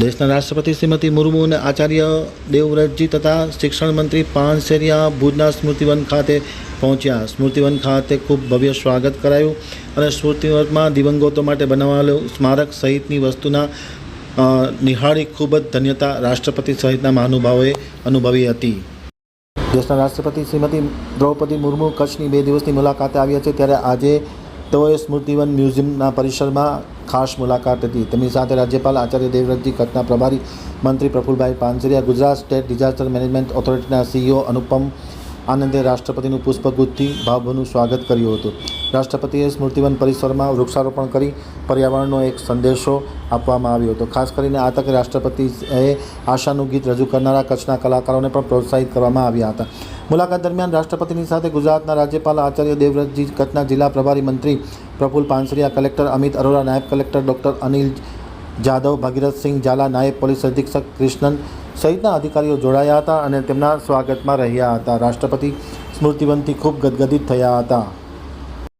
દેશના રાષ્ટ્રપતિ શ્રીમતી મુર્મુ અને આચાર્ય દેવવ્રતજી તથા શિક્ષણ મંત્રી પાનસેરિયા ભુજના સ્મૃતિવન ખાતે પહોંચ્યા. સ્મૃતિવન ખાતે ખૂબ ભવ્ય સ્વાગત કરાયું અને સ્મૃતિવનમાં દિવંગતો માટે બનાવાયેલું સ્મારક સહિતની વસ્તુના નિહાળી ખૂબ જ ધન્યતા રાષ્ટ્રપતિ સહિતના મહાનુભાવોએ અનુભવી હતી. દેશના રાષ્ટ્રપતિ શ્રીમતી દ્રૌપદી મુર્મુ કચ્છની બે દિવસની મુલાકાતે આવ્યા છે. ત્યારે આજે તેઓએ સ્મૃતિવન મ્યુઝિયમના પરિસરમાં ખાસ મુલાકાત હતી. તેમની સાથે રાજ્યપાલ આચાર્ય દેવવ્રતજી, કચ્છના પ્રભારી મંત્રી Prafulbhai Pansheriya, Gujarat state disaster management ઓથોરિટીના CEO Anupam આનંદે રાષ્ટ્રપતિનું પુષ્પગુચ્છથી ભાવભીનું સ્વાગત કર્યું હતું. રાષ્ટ્રપતિએ સ્મૃતિવન પરિસરમાં વૃક્ષારોપણ કરી પર્યાવરણનો એક સંદેશો આપવામાં આવ્યો હતો. ખાસ કરીને આ તકે રાષ્ટ્રપતિએ આશાનું ગીત રજૂ કરનારા કચ્છના કલાકારોને પણ પ્રોત્સાહિત કરવામાં આવ્યા હતા. મુલાકાત દરમિયાન રાષ્ટ્રપતિની સાથે ગુજરાતના રાજ્યપાલ આચાર્ય દેવવ્રતજી, કચ્છના જિલ્લા પ્રભારી મંત્રી પ્રફુલ પાનસરિયા, કલેક્ટર અમિત અરોરા, નાયબ કલેક્ટર ડૉક્ટર અનિલ જાદવ ભગીરથસિંહ ઝાલા, નાયબ પોલીસ અધિક્ષક કૃષ્ણન સહિતના અધિકારીઓ જોડાયા હતા અને તેમના સ્વાગતમાં રહ્યા હતા. રાષ્ટ્રપતિ સ્મૃતિવનથી ખૂબ ગદગદિત થયા હતા.